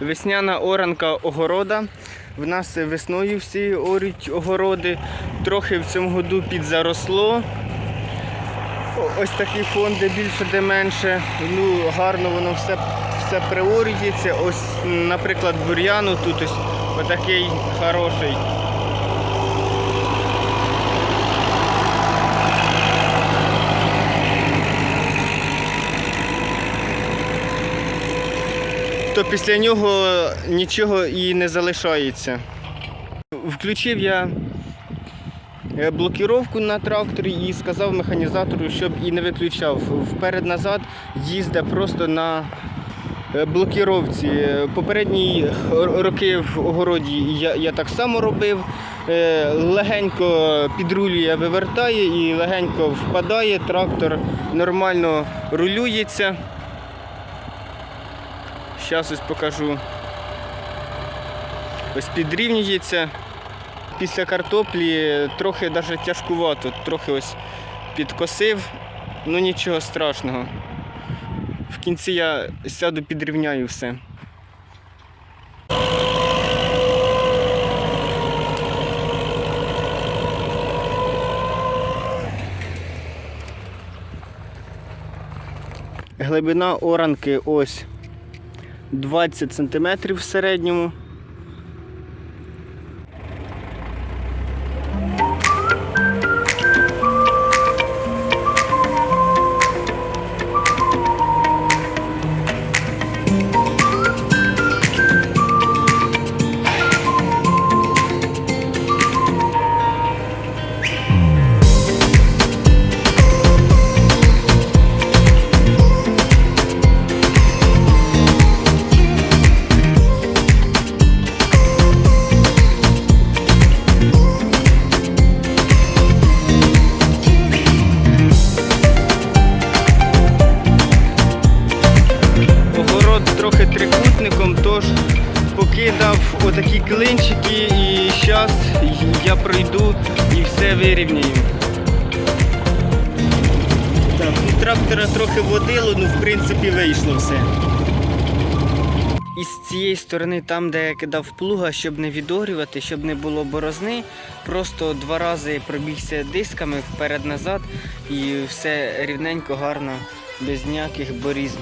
Весняна оранка огорода. В нас весною всі орють огороди. Трохи в цьому году підзаросло. Ось такі фонди більше де менше. Ну, гарно воно все, все приорюється. Ось, наприклад, бур'яну тут ось отакий хороший. То після нього нічого і не залишається. Включив я е, блокіровку на тракторі і сказав механізатору, щоб і не виключав. Вперед-назад їздить просто на е, блокіровці. Е, Попередні роки в огороді я, я так само робив. Легенько підрулює, вивертає і легенько впадає. Трактор нормально рулюється. Зараз ось покажу. Ось підрівнюється. Після картоплі трохи навіть тяжкувато, трохи ось підкосив, ну нічого страшного. В кінці я сяду, підрівняю все. Глибина оранки ось 20 см в середньому. Покидав отакі клинчики і зараз я пройду і все вирівняю. Так, ну, трактора трохи водило, ну в принципі вийшло все. І з цієї сторони, там, де я кидав плуга, щоб не відорювати, щоб не було борозни, просто два рази пробігся дисками вперед-назад і все рівненько, гарно, без ніяких борізн.